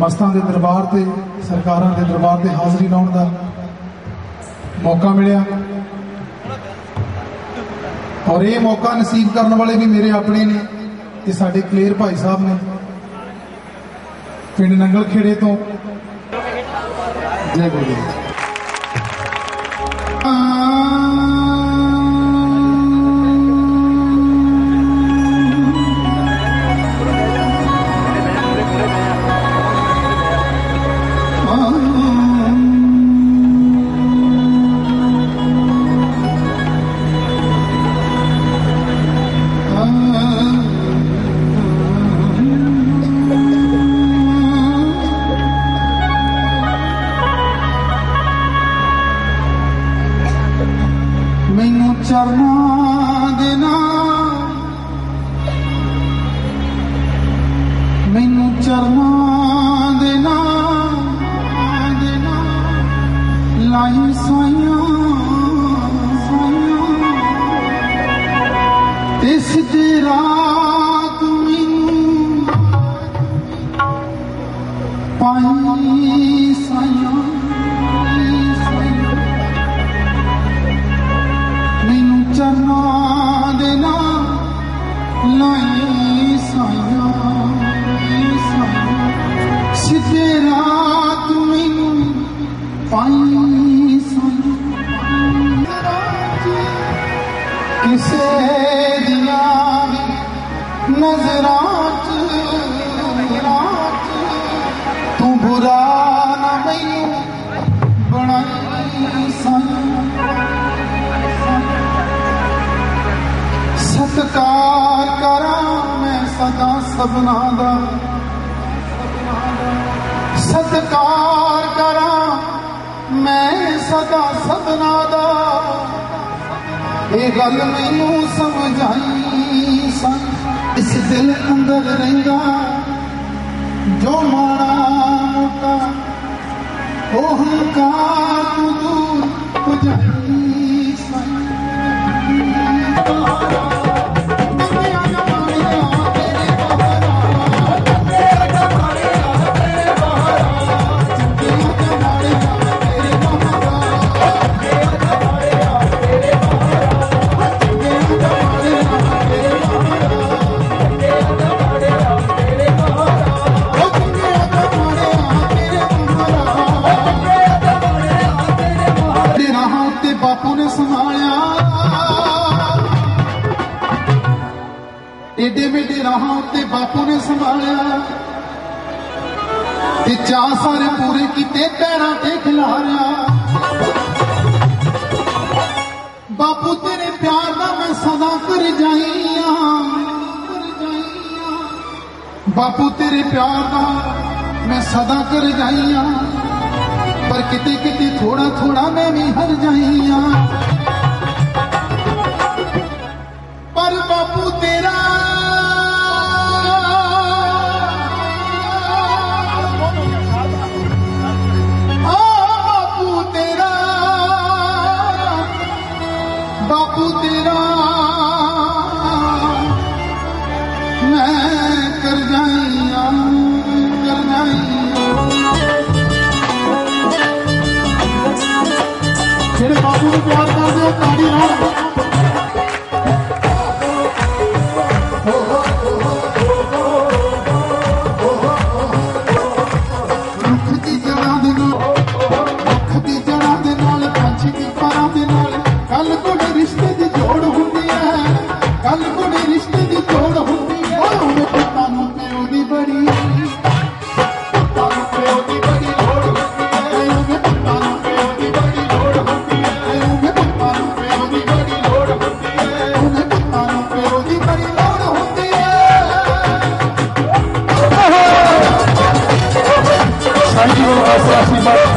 ਮਸਤਾਂ ਦੇ ਦਰਬਾਰ ਤੇ ਸਰਕਾਰਾਂ ਦੇ ਦਰਬਾਰ ਤੇ ਹਾਜ਼ਰੀ ਲਾਉਣ ਦਾ ਮੌਕਾ ਮਿਲਿਆ। ਔਰ ਇਹ ਮੌਕਾ ਨਸੀਬ ਕਰਨ ਵਾਲੇ ਵੀ ਮੇਰੇ ਆਪਣੇ ਨੇ ਤੇ ਸਾਡੇ ਕਲੇਰ ਭਾਈ ਸਾਹਿਬ ਨੇ ਪਿੰਡ ਨੰਗਲ ਖੇੜੇ ਤੋਂ ਜੈ ਗੁਰੂ ਮੈਨੂੰ ਮੈਨੂੰ ਚਰਨਾਂ ਦੇ ਨਾਲ ਦੇ ਨਾਲ ਲਾਈ ਸਾਈਆਂ ਸਾਈਆਂ। ਤੇ ਸਿੱਧੇ ਰਾਤ ਮੈਨੂੰ ਪਾਈ پائی کسے برا نہ میوں بنائی سن ستکار سبنا دا۔ ستکار کرا میں سدا سدنا دا، یہ گل مینوں سمجھائی سن۔ اس دل اندر رہندا، جو مانا موٹا وہ ہنکار تو بجائی سنبھالیا۔ تے سارے پورے کیتے پیرا تے کھلاریا۔ باپو تیرے پیار دا میں صدا کر جائیاں۔ باپو تیرے پیار دا میں صدا کر جائیاں۔ پر کتے کتے تھوڑا تھوڑا میں بھی ہر جائیاں۔ پر باپو تیرا Thank you. próxima.